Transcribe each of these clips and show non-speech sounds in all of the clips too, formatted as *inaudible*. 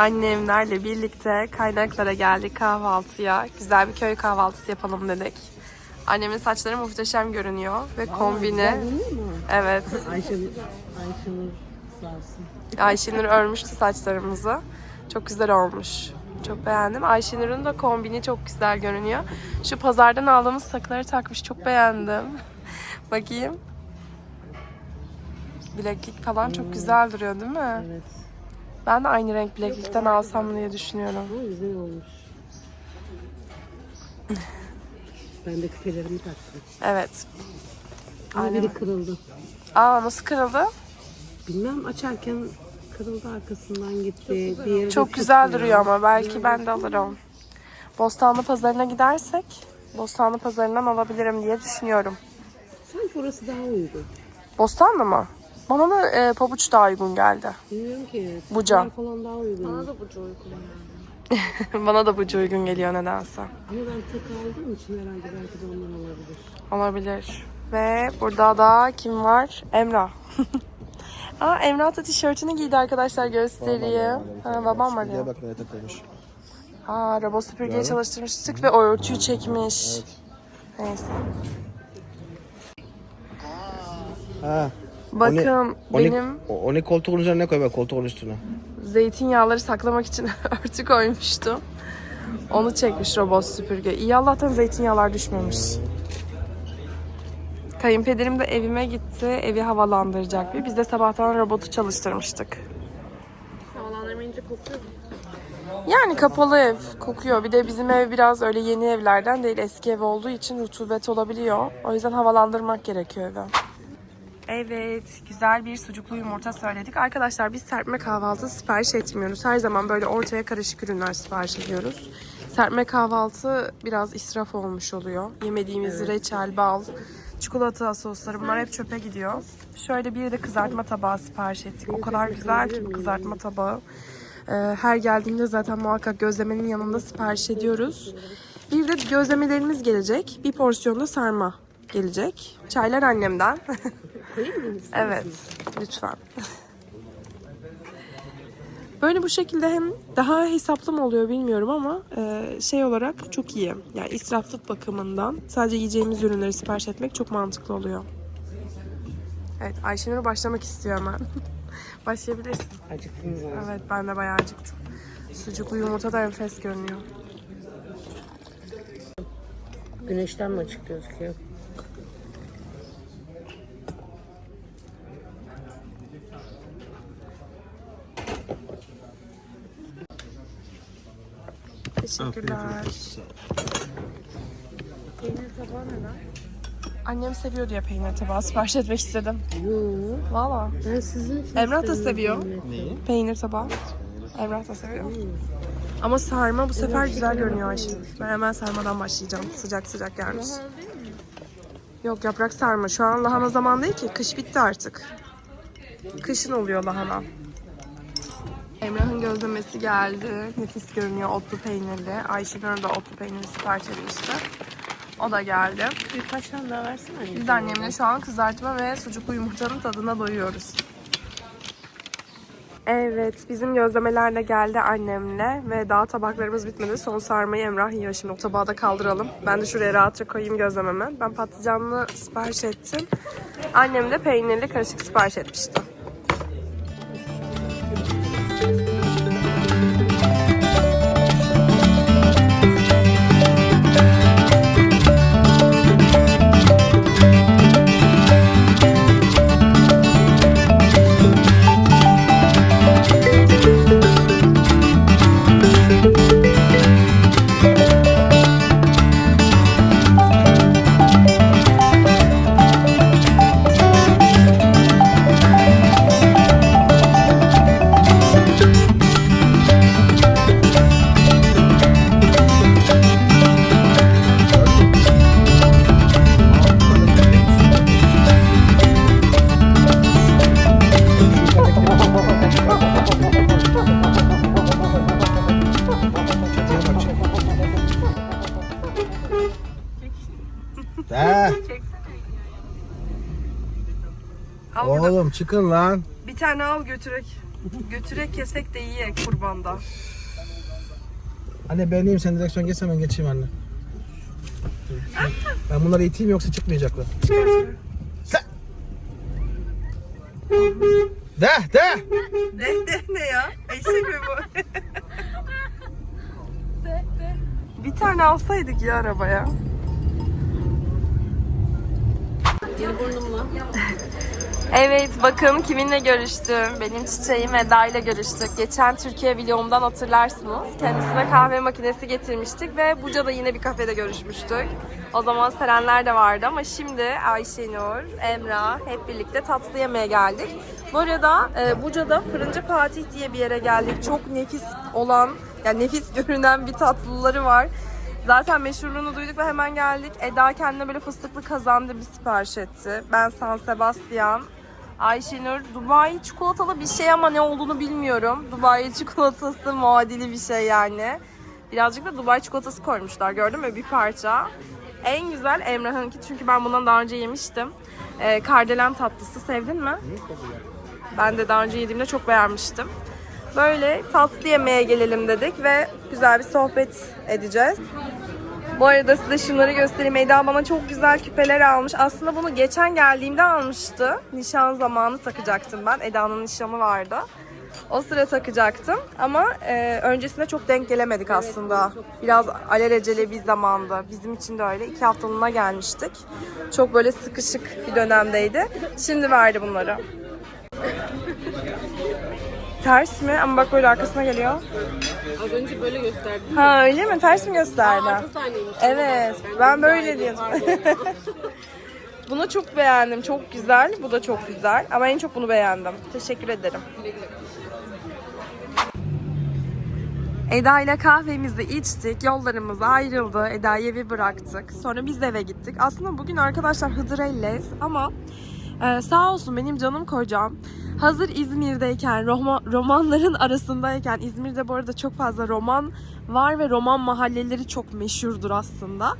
annemlerle birlikte kaynaklara geldik kahvaltıya. Güzel bir köy kahvaltısı yapalım dedik. Annemin saçları muhteşem görünüyor ve kombini. Evet. Ayşenur, Ayşenur sağ olsun. Ayşenur örmüştü saçlarımızı. Çok güzel olmuş. Çok beğendim. Ayşenur'un da kombini çok güzel görünüyor. Şu pazardan aldığımız takıları takmış. Çok beğendim. *laughs* Bakayım. Bileklik falan çok güzel duruyor değil mi? Evet. Ben de aynı renk bileklikten alsam diye düşünüyorum. Ama güzel olmuş. Ben de küpelerimi taktım. Evet. Ama Aynen. biri kırıldı. Aa nasıl kırıldı? Bilmem açarken kırıldı arkasından gitti. Diğeri de Çok güzel duruyor ama belki ben de alırım. Bostanlı pazarına gidersek Bostanlı pazarından alabilirim diye düşünüyorum. Sanki orası daha uygun. Bostanlı mı? Bana da e, pabuç daha uygun geldi. Bilmiyorum ki. Buca. Bunlar falan daha uygun. Bana da *laughs* Bana da bucu uygun geliyor nedense. Ama ben tek aldığım için herhalde belki de ondan olabilir. Olabilir. Ve burada da kim var? Emrah. *laughs* Aa Emrah da tişörtünü giydi arkadaşlar göstereyim. Ha, babam var ya. Bak nereye takılmış. Aa robot süpürgeyi çalıştırmıştık ve o örtüyü çekmiş. Neyse. Ha. Bakın O benim ne, o, o ne koltuğun üzerine koy bak koltuğun üstüne. zeytinyağları saklamak için *laughs* örtü koymuştum. Onu çekmiş robot süpürge. İyi Allah'tan zeytinyağlar düşmemiş. Kayınpederim de evime gitti. Evi havalandıracak bir. Biz de sabahtan robotu çalıştırmıştık. Havalandırmayınca kokuyor mu? Yani kapalı ev kokuyor. Bir de bizim ev biraz öyle yeni evlerden değil eski ev olduğu için rutubet olabiliyor. O yüzden havalandırmak gerekiyor evi. Evet, güzel bir sucuklu yumurta söyledik. Arkadaşlar biz serpme kahvaltı sipariş etmiyoruz. Her zaman böyle ortaya karışık ürünler sipariş ediyoruz. Serpme kahvaltı biraz israf olmuş oluyor. Yemediğimiz reçel, bal, çikolata sosları bunlar hep çöpe gidiyor. Şöyle bir de kızartma tabağı sipariş ettik. O kadar güzel ki bu kızartma tabağı. Ee, her geldiğinde zaten muhakkak gözlemenin yanında sipariş ediyoruz. Bir de gözlemelerimiz gelecek. Bir porsiyonda sarma gelecek. Çaylar annemden. evet, lütfen. Böyle bu şekilde hem daha hesaplı mı oluyor bilmiyorum ama e, şey olarak çok iyi. Yani israflık bakımından sadece yiyeceğimiz ürünleri sipariş etmek çok mantıklı oluyor. Evet, Ayşenur başlamak istiyor hemen. *laughs* Başlayabilirsin. Acıktınız mı? Evet ben de bayağı acıktım. Sucuklu yumurta da enfes görünüyor. Güneşten mi açık gözüküyor? Teşekkürler. Peynir tabağı neler? Annem seviyor diye peynir tabağı sipariş etmek istedim. Yoo. Valla. Ben sizin için Emrah da seviyor. zannettim. Peynir tabağı. Emrah da seviyor. Ama sarma bu sefer güzel görünüyor Ayşe. Ben hemen sarmadan başlayacağım. Sıcak sıcak gelmiş. Yok yaprak sarma. Şu an lahana zaman değil ki. Kış bitti artık. Kışın oluyor lahana. Emrah'ın gözlemesi geldi. Nefis görünüyor otlu peynirli. Ayşenur da otlu peynirli sipariş etmişti. O da geldi. Birkaç tane daha versene. Biz de annemle şu an kızartma ve sucuklu yumurtanın tadına doyuyoruz. Evet, bizim gözlemeler de geldi annemle ve daha tabaklarımız bitmedi. Son sarmayı Emrah yiyor şimdi. O tabağı da kaldıralım. Ben de şuraya rahatça koyayım gözlememi. Ben patlıcanlı sipariş ettim. Annem de peynirli karışık sipariş etmişti. Çıkın lan. bir tane al götürek. Götürek kesek de iyi kurbanda. Anne ben iyiyim sen direksiyon geç hemen geçeyim anne. Ben bunları iteyim yoksa çıkmayacaklar. Sen. De de. Ne, ne, ne ya? Eşek mi bu? Bir tane alsaydık ya arabaya. Burnumla. Evet bakın kiminle görüştüm. Benim çiçeğim Eda ile görüştük. Geçen Türkiye vlogumdan hatırlarsınız. Kendisine kahve makinesi getirmiştik ve Buca'da yine bir kafede görüşmüştük. O zaman Serenler de vardı ama şimdi Ayşenur, Emrah hep birlikte tatlı yemeye geldik. Bu arada e, Buca'da Fırıncı Fatih diye bir yere geldik. Çok nefis olan, yani nefis *laughs* görünen bir tatlıları var. Zaten meşhurluğunu duyduk ve hemen geldik. Eda kendine böyle fıstıklı kazandı bir sipariş etti. Ben San Sebastian. Ayşenur Dubai çikolatalı bir şey ama ne olduğunu bilmiyorum. Dubai çikolatası muadili bir şey yani. Birazcık da Dubai çikolatası koymuşlar gördün mü bir parça. En güzel Emrah'ınki çünkü ben bundan daha önce yemiştim. Ee, kardelen tatlısı sevdin mi? Ben de daha önce yediğimde çok beğenmiştim. Böyle tatlı yemeye gelelim dedik ve güzel bir sohbet edeceğiz. Bu arada size şunları göstereyim. Eda bana çok güzel küpeler almış. Aslında bunu geçen geldiğimde almıştı. Nişan zamanı takacaktım ben. Eda'nın nişanı vardı. O sıra takacaktım ama e, öncesinde çok denk gelemedik aslında. Biraz alelacele bir zamandı. Bizim için de öyle. İki haftalığına gelmiştik. Çok böyle sıkışık bir dönemdeydi. Şimdi verdi bunları. Ters mi? Ama bak böyle arkasına geliyor. Az önce böyle gösterdim. Ha öyle mi? Ters mi gösterdi? Sahneymiş. Evet. Ben böyle diyordum. *laughs* Bunu çok beğendim. Çok güzel. Bu da çok güzel. Ama en çok bunu beğendim. Teşekkür ederim. Eda ile kahvemizi içtik. Yollarımız ayrıldı. Eda'yı evi bıraktık. Sonra biz de eve gittik. Aslında bugün arkadaşlar Hıdrellez ama e, sağ olsun benim canım kocam hazır İzmir'deyken, roma- romanların arasındayken, İzmir'de bu arada çok fazla roman var ve roman mahalleleri çok meşhurdur aslında.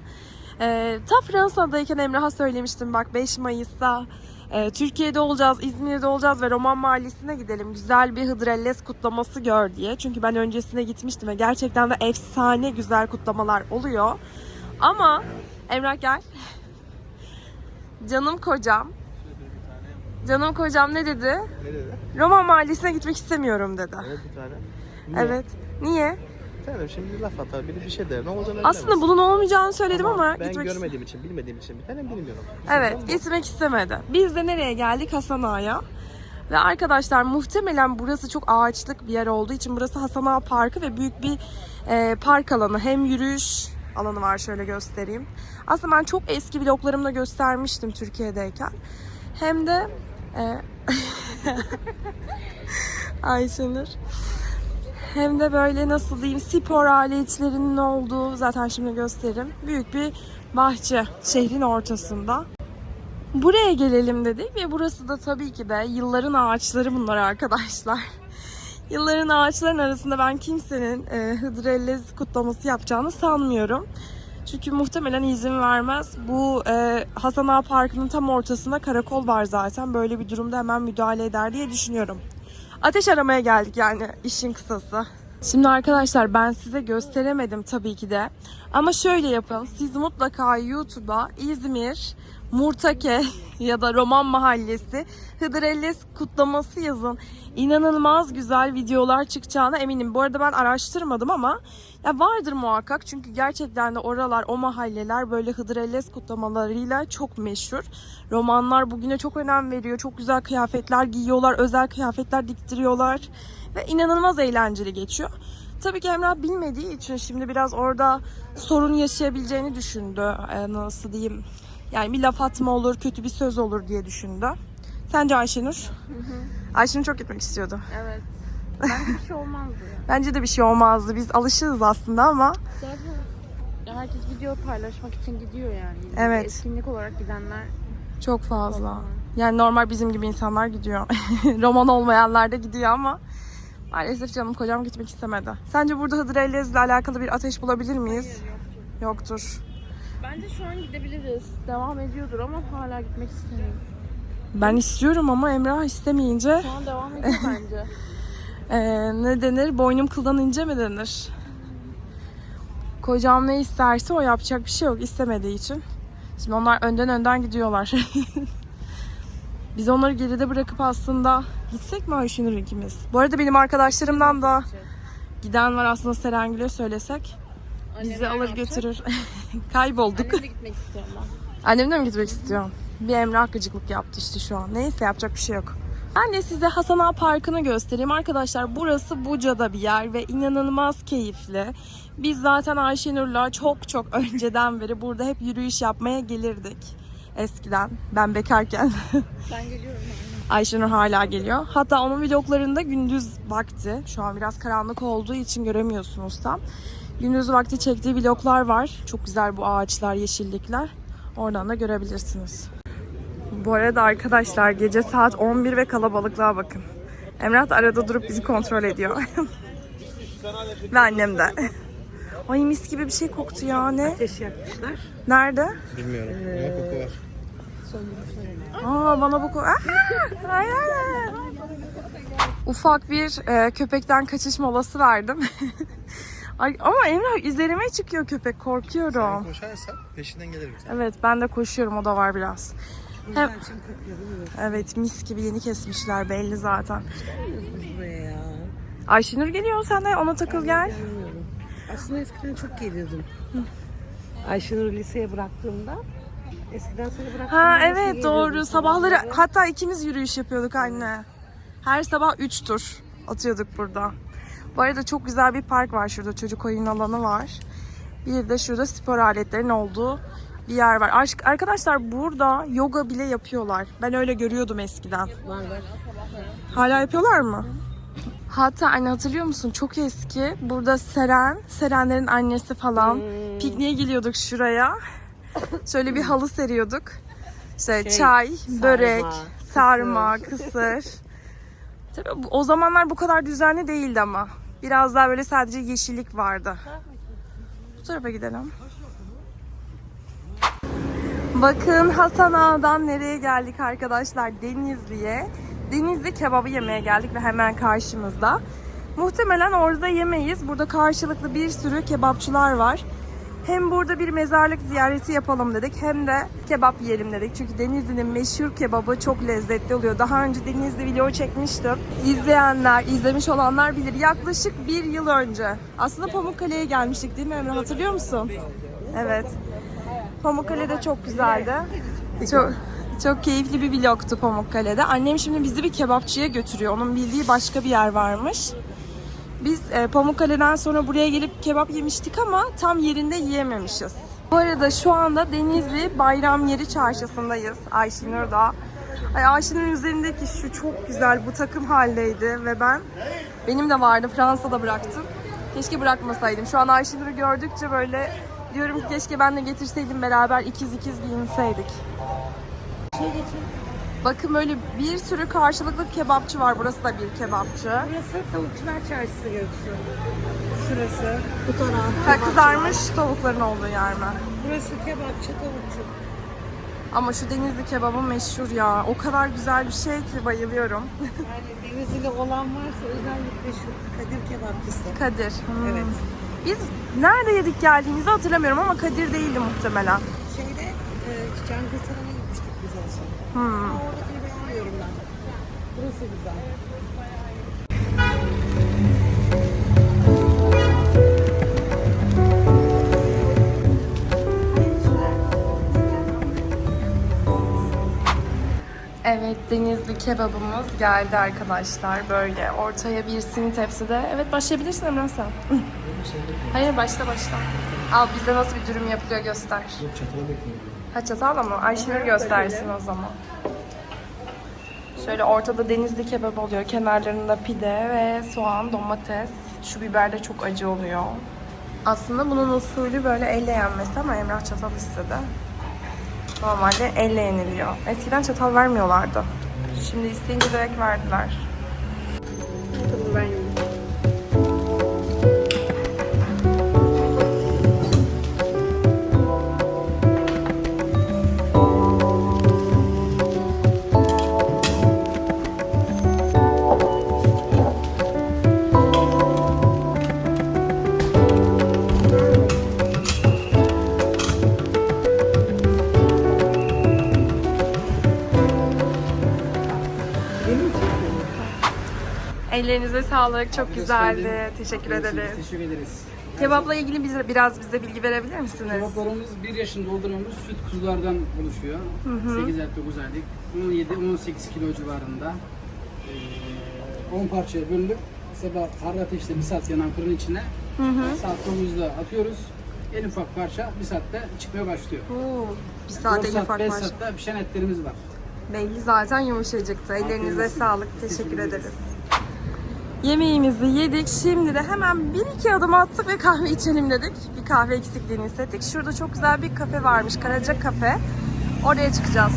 E, ta Fransa'dayken Emrah'a söylemiştim bak 5 Mayıs'ta e, Türkiye'de olacağız, İzmir'de olacağız ve Roman Mahallesi'ne gidelim. Güzel bir Hıdrellez kutlaması gör diye. Çünkü ben öncesine gitmiştim ve gerçekten de efsane güzel kutlamalar oluyor. Ama Emrah gel. Canım kocam. Canım kocam ne dedi? Ne dedi? Roman Mahallesi'ne gitmek istemiyorum dedi. Evet bir tane. Niye? Evet. Niye? Bir tane şimdi laf atar biri bir şey der. Ne olacağını Aslında bilemez. bunun olmayacağını söyledim ama, ben gitmek görmediğim için, bilmediğim için bir tane bilmiyorum. Evet, gitmek istemedi. Biz de nereye geldik? Hasan Ağa'ya. Ve arkadaşlar muhtemelen burası çok ağaçlık bir yer olduğu için burası Hasan Ağa Parkı ve büyük bir e, park alanı. Hem yürüyüş alanı var şöyle göstereyim. Aslında ben çok eski vloglarımda göstermiştim Türkiye'deyken. Hem de e, *laughs* Ayşenur. Hem de böyle nasıl diyeyim spor aletlerinin olduğu zaten şimdi gösteririm. Büyük bir bahçe şehrin ortasında. Buraya gelelim dedik ve burası da tabii ki de yılların ağaçları bunlar arkadaşlar. *laughs* Yılların ağaçların arasında ben kimsenin e, Hıdrellez kutlaması yapacağını sanmıyorum. Çünkü muhtemelen izin vermez. Bu e, Hasan Ağa Parkı'nın tam ortasında karakol var zaten. Böyle bir durumda hemen müdahale eder diye düşünüyorum. Ateş aramaya geldik yani işin kısası. Şimdi arkadaşlar ben size gösteremedim tabii ki de. Ama şöyle yapın. Siz mutlaka YouTube'a İzmir, Murtake *laughs* ya da Roman Mahallesi Hıdrellez kutlaması yazın. İnanılmaz güzel videolar çıkacağına eminim. Bu arada ben araştırmadım ama ya vardır muhakkak. Çünkü gerçekten de oralar, o mahalleler böyle Hıdrellez kutlamalarıyla çok meşhur. Romanlar bugüne çok önem veriyor. Çok güzel kıyafetler giyiyorlar, özel kıyafetler diktiriyorlar ve inanılmaz eğlenceli geçiyor. Tabii ki Emrah bilmediği için şimdi biraz orada sorun yaşayabileceğini düşündü. Ee, nasıl diyeyim? Yani bir laf atma olur, kötü bir söz olur diye düşündü. Sence Ayşenur? Ayşenur çok gitmek istiyordu. Evet. *laughs* Bence bir şey olmazdı ya. Bence de bir şey olmazdı. Biz alışığız aslında ama Zaten herkes video paylaşmak için gidiyor yani. Evet. Etkinlik olarak gidenler çok fazla. Yani normal bizim gibi insanlar gidiyor. *laughs* Roman olmayanlar da gidiyor ama maalesef canım kocam gitmek istemedi. Sence burada Hıdrellez'le alakalı bir ateş bulabilir miyiz? Yoktur. Bence şu an gidebiliriz. Devam ediyordur ama hala gitmek istemiyorum. Ben istiyorum ama Emrah istemeyince Şu an devam ediyor *laughs* bence. Ee, ne denir? Boynum kıldan ince mi denir? Kocam ne isterse o yapacak bir şey yok istemediği için. Şimdi onlar önden önden gidiyorlar. *laughs* Biz onları geride bırakıp aslında gitsek mi Ayşenur ikimiz? Bu arada benim arkadaşlarımdan da giden var aslında Serengil'e söylesek. Bizi alır götürür. *laughs* Kaybolduk. Annemle gitmek istiyorum ben. Annemle mi gitmek istiyorum? Bir Emrah gıcıklık yaptı işte şu an. Neyse yapacak bir şey yok. Ben de size Hasan Ağa Parkı'nı göstereyim. Arkadaşlar burası Buca'da bir yer ve inanılmaz keyifli. Biz zaten Ayşenur'la çok çok *laughs* önceden beri burada hep yürüyüş yapmaya gelirdik. Eskiden ben bekarken. *laughs* Ben geliyorum. Ayşenur hala geliyor. Hatta onun vloglarında gündüz vakti. Şu an biraz karanlık olduğu için göremiyorsunuz tam. Gündüz vakti çektiği vloglar var. Çok güzel bu ağaçlar, yeşillikler. Oradan da görebilirsiniz. Bu arada arkadaşlar gece saat 11 ve kalabalıklığa bakın. Emrah da arada durup bizi kontrol ediyor. *laughs* ve annem de. Ay mis gibi bir şey koktu ya ne? Ateş yakmışlar. Nerede? Bilmiyorum ama koku var. Aa bana bu ko- Aa. Ufak bir e, köpekten kaçış molası verdim. *laughs* ay, ama Emrah üzerime çıkıyor köpek korkuyorum. Koşarsan peşinden gelirim. Evet ben de koşuyorum o da var biraz. Değil mi? Evet mis gibi yeni kesmişler belli zaten. Buraya ya. Ayşenur geliyor sen de ona takıl gel. Bilmiyorum. Aslında eskiden çok geliyordum. Ayşenur'u liseye bıraktığımda eskiden seni bıraktığımda Ha evet doğru sabahları sabahları. hatta ikimiz yürüyüş yapıyorduk anne. Her sabah 3 tur atıyorduk burada. Bu arada çok güzel bir park var şurada çocuk oyun alanı var. Bir de şurada spor aletlerin olduğu bir yer var. Aşk- Arkadaşlar burada yoga bile yapıyorlar. Ben öyle görüyordum eskiden. Var var. Hala yapıyorlar mı? Hatta anne hatırlıyor musun? Çok eski. Burada Seren, Serenlerin annesi falan. Pikniğe geliyorduk şuraya. Şöyle bir halı seriyorduk. İşte Şey, çay, börek, kısır. sarma, kısır. Tabii bu- o zamanlar bu kadar düzenli değildi ama. Biraz daha böyle sadece yeşillik vardı. Bu tarafa gidelim. Bakın Hasan Ağa'dan nereye geldik arkadaşlar? Denizli'ye. Denizli kebabı yemeye geldik ve hemen karşımızda. Muhtemelen orada yemeyiz. Burada karşılıklı bir sürü kebapçılar var. Hem burada bir mezarlık ziyareti yapalım dedik hem de kebap yiyelim dedik. Çünkü Denizli'nin meşhur kebabı çok lezzetli oluyor. Daha önce Denizli video çekmiştim. İzleyenler, izlemiş olanlar bilir. Yaklaşık bir yıl önce. Aslında Pamukkale'ye gelmiştik değil mi Emre? Hatırlıyor musun? Evet. Pamukkale de çok güzeldi. Çok çok keyifli bir vlogtu Pamukkale'de. Annem şimdi bizi bir kebapçıya götürüyor. Onun bildiği başka bir yer varmış. Biz e, Pamukkale'den sonra buraya gelip kebap yemiştik ama tam yerinde yiyememişiz. Bu arada şu anda Denizli Bayram Yeri Çarşısı'ndayız. Ayşenur'da. Ay Ayşenur'un üzerindeki şu çok güzel bu takım haldeydi ve ben benim de vardı Fransa'da bıraktım. Keşke bırakmasaydım. Şu an Ayşenur'u gördükçe böyle diyorum ki keşke ben de getirseydim beraber ikiz ikiz giyinseydik. Bakın böyle bir sürü karşılıklı kebapçı var. Burası da bir kebapçı. Burası Tavukçular Çarşısı Göksu. Şurası. Bu taraf. Ha, kızarmış tavukların olduğu yer mi? Burası kebapçı, tavukçu. Ama şu denizli kebabı meşhur ya. O kadar güzel bir şey ki bayılıyorum. Yani Denizli'de olan varsa özellikle şu Kadir Kebapçısı. Kadir. Hmm. Evet. Biz nerede yedik geldiğimizi hatırlamıyorum ama Kadir değildi muhtemelen. Şeyde e, Can Kurtaran'a son. Hmm. Ama oradakini beğenmiyorum ben. Burası güzel. Evet denizli kebabımız geldi arkadaşlar. Böyle ortaya bir sini tepside. Evet başlayabilirsin Emrah sen. Hayır başla başla. Al bize nasıl bir dürüm yapılıyor göster. Yok çatıda bekliyorum. Ha çatal mı? Ayşenur göstersin o zaman. Şöyle ortada denizli kebap oluyor. Kenarlarında pide ve soğan, domates. Şu biber de çok acı oluyor. Aslında bunun usulü böyle elle yenmesi ama Emrah çatal istedi. Normalde elle yeniliyor. Eskiden çatal vermiyorlardı. Şimdi isteyince direkt verdiler. Tabii ben Ellerinize sağlık. Çok güzeldi. Teşekkür ederiz. Teşekkür ederiz. Kebapla ilgili bize, biraz bize bilgi verebilir misiniz? Kebaplarımız 1 yaşında doldurmamız süt kuzulardan oluşuyor. 8 aylık 9 aylık. 17-18 kilo civarında. Ee, 10 parçaya bölünüp sabah harlı ateşte 1 saat yanan fırın içine saat 9'da atıyoruz. En ufak parça 1 saatte çıkmaya başlıyor. Oo, bir 4 saat 50 saat, fark 5 var. saatte pişen etlerimiz var. Belli zaten yumuşacıktı. Ellerinize sağlık. Teşekkür Teşekkür ederiz. ederiz. Yemeğimizi yedik. Şimdi de hemen bir iki adım attık ve kahve içelim dedik. Bir kahve eksikliğini hissettik. Şurada çok güzel bir kafe varmış. Karaca Kafe. Oraya çıkacağız.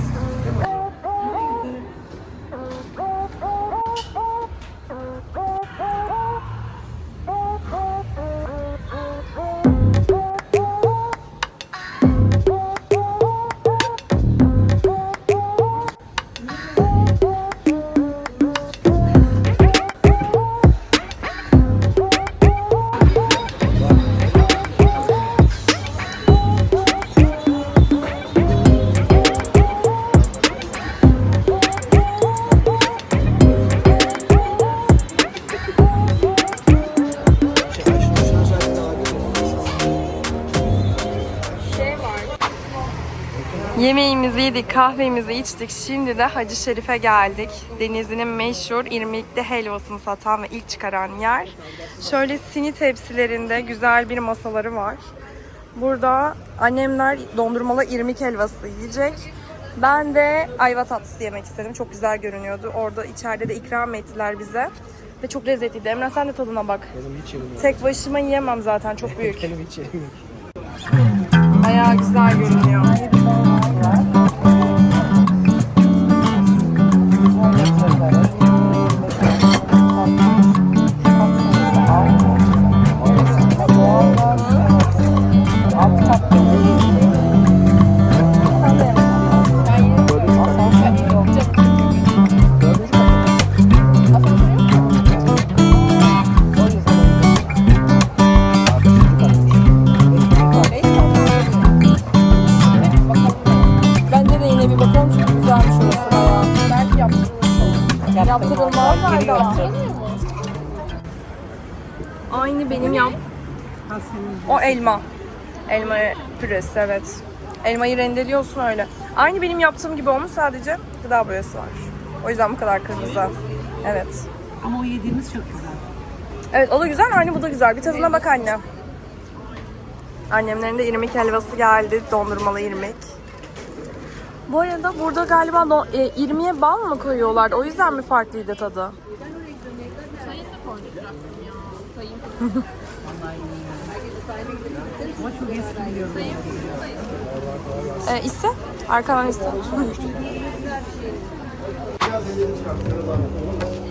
Yemeğimizi yedik, kahvemizi içtik. Şimdi de Hacı Şerif'e geldik. Denizli'nin meşhur irmikli helvasını satan ve ilk çıkaran yer. Şöyle sini tepsilerinde güzel bir masaları var. Burada annemler dondurmalı irmik helvası yiyecek. Ben de ayva tatlısı yemek istedim. Çok güzel görünüyordu. Orada içeride de ikram ettiler bize. Ve çok lezzetliydi. Emrah sen de tadına bak. Benim hiç yerim. Tek başıma yiyemem zaten. Çok *laughs* büyük. Benim hiç yerim. Bayağı güzel görünüyor. Daha? Aynı benim yap. O elma. Elma püresi evet. Elmayı rendeliyorsun öyle. Aynı benim yaptığım gibi olmuş sadece gıda boyası var. O yüzden bu kadar kırmızı. Evet. Ama o yediğimiz çok güzel. Evet o da güzel aynı bu da güzel. Bir tadına bak anne. Annemlerin de irmik helvası geldi. Dondurmalı irmik. Bu arada burada galiba do- e, irmiğe bal mı koyuyorlar? O yüzden mi farklıydı tadı? Ama çok eski biliyorum. E, iste. Arkadan iste. *laughs*